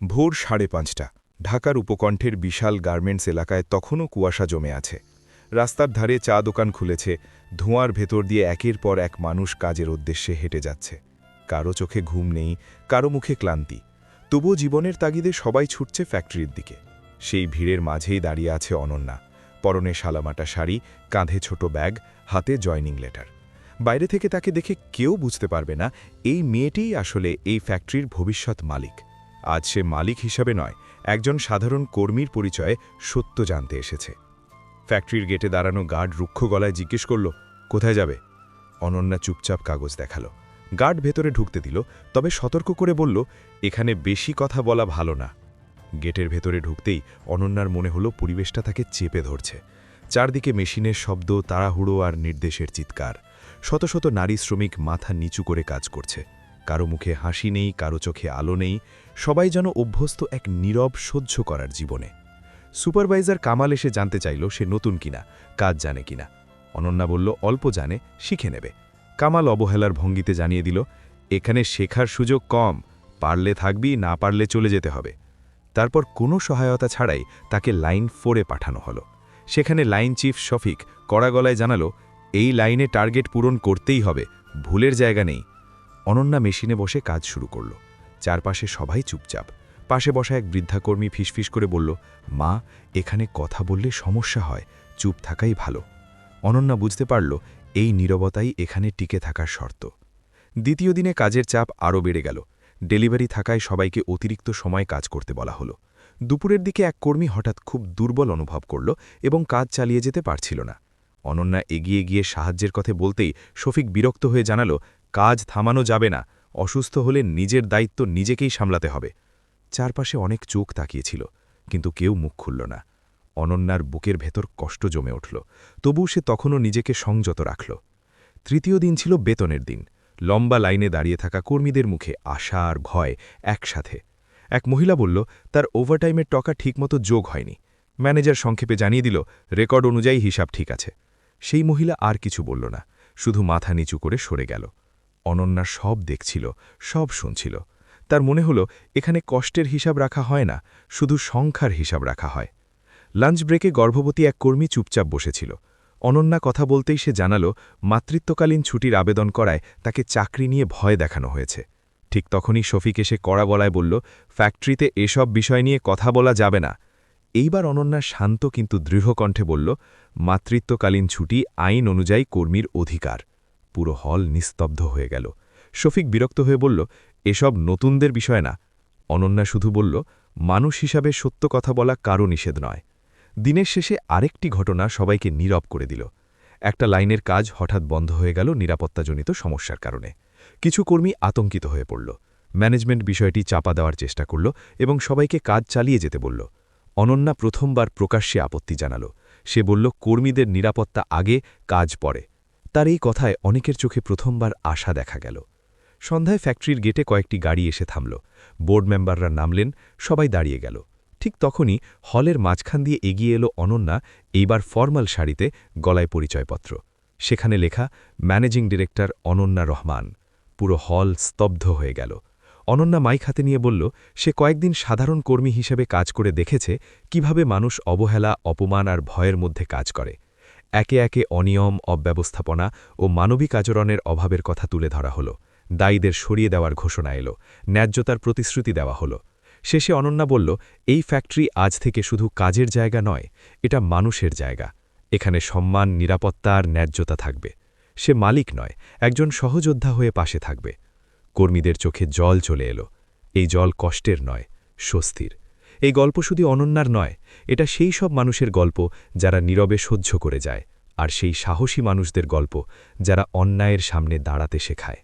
ভোর সাড়ে পাঁচটা। ঢাকার উপকণ্ঠের বিশাল গার্মেন্টস এলাকায় তখনও কুয়াশা জমে আছে। রাস্তার ধারে চা দোকান খুলেছে, ধোঁয়ার ভেতর দিয়ে একের পর এক মানুষ কাজের উদ্দেশ্যে হেঁটে যাচ্ছে। কারও চোখে ঘুম নেই, কারও মুখে ক্লান্তি। তবুও জীবনের তাগিদে সবাই ছুটছে ফ্যাক্টরির দিকে। সেই ভিড়ের মাঝেই দাঁড়িয়ে আছে অনন্যা। পরনে সালামাটা শাড়ি, কাঁধে ছোট ব্যাগ, হাতে জয়নিং লেটার। বাইরে থেকে তাকে দেখে কেউ বুঝতে পারবে না, এই মেয়েটিই আসলে এই ফ্যাক্টরির ভবিষ্যৎ মালিক। আজ সে মালিক হিসাবে নয়, একজন সাধারণ কর্মীর পরিচয়ে সত্য জানতে এসেছে। ফ্যাক্টরির গেটে দাঁড়ানো গার্ড রুক্ষ গলায় জিজ্ঞেস করল, কোথায় যাবে? অনন্যা চুপচাপ কাগজ দেখাল। গার্ড ভেতরে ঢুকতে দিল, তবে সতর্ক করে বলল, এখানে বেশি কথা বলা ভালো না। গেটের ভেতরে ঢুকতেই অনন্যার মনে হলো পরিবেশটা তাকে চেপে ধরছে। চারদিকে মেশিনের শব্দ, তাড়াহুড়ো আর নির্দেশের চিৎকার। শত শত নারী শ্রমিক মাথা নিচু করে কাজ করছে। কারও মুখে হাসি নেই, কারও চোখে আলো নেই, সবাই যেন অভ্যস্ত এক নীরব সহ্য করার জীবনে। সুপারভাইজার কামাল এসে জানতে চাইল সে নতুন কিনা, কাজ জানে কিনা। অনন্যা বলল, অল্প জানে, শিখে নেবে। কামাল অবহেলার ভঙ্গিতে জানিয়ে দিল, এখানে শেখার সুযোগ কম, পারলে থাকবি, না পারলে চলে যেতে হবে। তারপর কোনো সহায়তা ছাড়াই তাকে লাইন ফোরে পাঠানো হলো। সেখানে লাইন চিফ শফিক কড়া গলায় জানালো, এই লাইনে টার্গেট পূরণ করতেই হবে, ভুলের জায়গা নেই। অনন্যা মেশিনে বসে কাজ শুরু করল। চারপাশে সবাই চুপচাপ। পাশে বসা এক বৃদ্ধাকর্মী ফিসফিস করে বলল, মা, এখানে কথা বললে সমস্যা হয়, চুপ থাকাই ভালো। অনন্যা বুঝতে পারল, এই নীরবতাই এখানে টিকে থাকার শর্ত। দ্বিতীয় দিনে কাজের চাপ আরও বেড়ে গেল। ডেলিভারি থাকায় সবাইকে অতিরিক্ত সময় কাজ করতে বলা হলো। দুপুরের দিকে এক কর্মী হঠাৎ খুব দুর্বল অনুভব করল এবং কাজ চালিয়ে যেতে পারছিল না। অনন্যা এগিয়ে গিয়ে সাহায্যের কথা বলতেই শফিক বিরক্ত হয়ে জানালো কাজ থামানো যাবে না, অসুস্থ হলে নিজের দায়িত্ব নিজেকেই সামলাতে হবে। চারপাশে অনেক চোখ তাকিয়েছিল, কিন্তু কেউ মুখ খুলল না। অনন্যার বুকের ভেতর কষ্ট জমে উঠল, তবু সে তখনও নিজেকে সংযত রাখল। তৃতীয় দিন ছিল বেতনের দিন, লম্বা লাইনে দাঁড়িয়ে থাকা কর্মীদের মুখে আশা আর ভয় একসাথে। এক মহিলা বলল, তার ওভারটাইমের টকা ঠিকমতো যোগ হয়নি। ম্যানেজার সংক্ষেপে জানিয়ে দিল, রেকর্ড অনুযায়ী হিসাব ঠিক আছে। সেই মহিলা আর কিছু বলল না, শুধু মাথা নিচু করে সরে গেল। অনন্যা সব দেখছিল, সব শুনছিল। তার মনে হলো, এখানে কষ্টের হিসাব রাখা হয় না, শুধু সংখ্যার হিসাব রাখা হয়। লাঞ্চ ব্রেকে গর্ভবতী এক কর্মী চুপচাপ বসেছিল। অনন্যা কথা বলতেই সে জানালো, মাতৃত্বকালীন ছুটির আবেদন করায় তাকে চাকরি নিয়ে ভয় দেখানো হয়েছে। ঠিক তখনই শফিক এসে কড়া গলায় বলল, ফ্যাক্টরিতে এসব বিষয় নিয়ে কথা বলা যাবে না। এইবার অনন্যা শান্ত কিন্তু দৃঢ় কণ্ঠে বলল, মাতৃত্বকালীন ছুটি আইন অনুযায়ী কর্মীর অধিকার। পুরো হল নিস্তব্ধ হয়ে গেল। শফিক বিরক্ত হয়ে বলল, এসব নতুনদের বিষয় না। অনন্যা শুধু বলল, মানুষ হিসাবে সত্য কথা বলা কারও নিষেধ নয়। দিনের শেষে আরেকটি ঘটনা সবাইকে নীরব করে দিল। একটা লাইনের কাজ হঠাৎ বন্ধ হয়ে গেল নিরাপত্তাজনিত সমস্যার কারণে। কিছু কর্মী আতঙ্কিত হয়ে পড়ল। ম্যানেজমেন্ট বিষয়টি চাপা দেওয়ার চেষ্টা করল এবং সবাইকে কাজ চালিয়ে যেতে বলল। অনন্যা প্রথমবার প্রকাশ্যে আপত্তি জানাল। সে বলল, কর্মীদের নিরাপত্তা আগে, কাজ পরে। তার এই কথায় অনেকের চোখে প্রথমবার আশা দেখা গেল। সন্ধ্যায় ফ্যাক্টরির গেটে কয়েকটি গাড়ি এসে থামল। বোর্ড মেম্বাররা নামলেন, সবাই দাঁড়িয়ে গেল। ঠিক তখনই হলের মাঝখান দিয়ে এগিয়ে এলো অনন্যা, এইবার ফর্মাল শাড়িতে, গলায় পরিচয়পত্র। সেখানে লেখা, ম্যানেজিং ডিরেক্টর অনন্যা রহমান। পুরো হল স্তব্ধ হয়ে গেল। অনন্যা মাইক হাতে নিয়ে বলল, সে কয়েকদিন সাধারণ কর্মী হিসেবে কাজ করে দেখেছে কীভাবে মানুষ অবহেলা, অপমান আর ভয়ের মধ্যে কাজ করে। একে একে অনিয়ম, অব্যবস্থাপনা ও মানবিক আচরণের অভাবের কথা তুলে ধরা হলো। দায়ীদের সরিয়ে দেওয়ার ঘোষণা এলো, ন্যায্যতার প্রতিশ্রুতি দেওয়া হলো। শেষে অনন্যা বলল, এই ফ্যাক্টরি আজ থেকে শুধু কাজের জায়গা নয়, এটা মানুষের জায়গা। এখানে সম্মান, নিরাপত্তা আর ন্যায্যতা থাকবে। সে মালিক নয়, একজন সহযোদ্ধা হয়ে পাশে থাকবে। কর্মীদের চোখে জল চলে এলো। এই জল কষ্টের নয়, স্বস্তির। এই গল্প শুধু অনন্যার নয়, এটা সেই সব মানুষের গল্প যারা নীরবে সহ্য করে যায়, আর সেই সাহসী মানুষদের গল্প যারা অন্যায়ের সামনে দাঁড়াতে শেখায়।